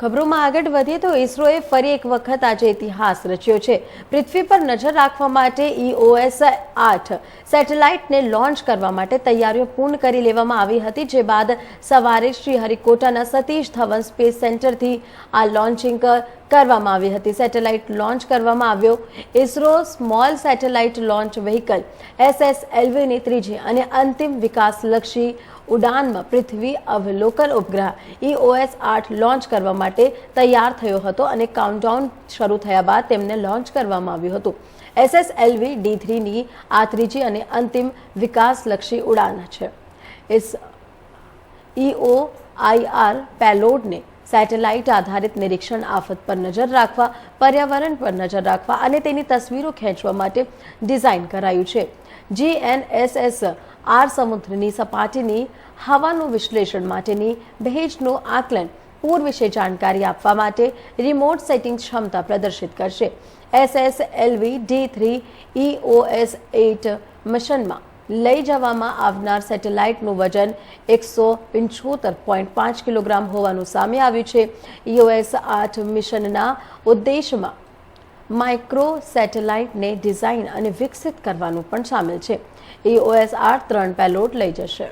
ખબરોમાં આગળ વધીએ તો ઇસરોએ ફરી એક વખત આજે ઇતિહાસ રચ્યો છે. પૃથ્વી પર નજર રાખવા માટે ઈઓએસ આઠ સેટેલાઇટને લોન્ચ કરવા માટે તૈયારીઓ પૂર્ણ કરી લેવામાં આવી હતી, જે બાદ સવારે શ્રી હરિકોટાના સતીશ ધવન સ્પેસ સેન્ટરથી આ લોન્ચિંગ કરવામાં આવી હતી. સેટેલાઇટ લોન્ચ કરવામાં આવ્યો. ISRO small satellite launch vehicle એસએસએલવીની ત્રીજી અને અંતિમ વિકાસલક્ષી ઉડાનમાં પૃથ્વી અવલોકન ઉપગ્રહ ઈઓએસ આઠ લોન્ચ કરવા માટે તૈયાર થયો હતો અને કાઉન્ટડાઉન શરૂ થયા બાદ તેમને લોન્ચ કરવામાં આવ્યું હતું. એસએસએલવી ડી થ્રીની આ ત્રીજી અને અંતિમ વિકાસલક્ષી ઉડાન છે. ઇસ ઈઓઆઈઆર પેલોડને સેટેલાઇટ આધારિત નિરીક્ષણ આફત પર નજર રાખવા, પર્યાવરણ પર નજર રાખવા અને તેની તસવીરો ખેંચવા માટે ડિઝાઇન કરાયું છે. જીએનએસએસ આર સમુદ્રની સપાટીની હવાનું વિશ્લેષણ માટેની ભેજનું આકલન પૂર વિશે જાણકારી આપવા માટે રિમોટ સેટિંગ ક્ષમતા પ્રદર્શિત કરશે. SSLV D three EOS eight મિશનમાં લઈ જવામાં આવનાર સેટેલાઇટનું વજન એકસો પંચોતેર પોઈન્ટ પાંચ કિલોગ્રામ હોવાનું સામે આવ્યું છે. ઈઓએસ આઠ મિશનના ઉદ્દેશમાં માઇક્રો સેટેલાઇટને ડિઝાઇન અને વિકસિત કરવાનું પણ સામેલ છે. ઈઓએસ આઠ ત્રણ પેલોટ લઈ જશે.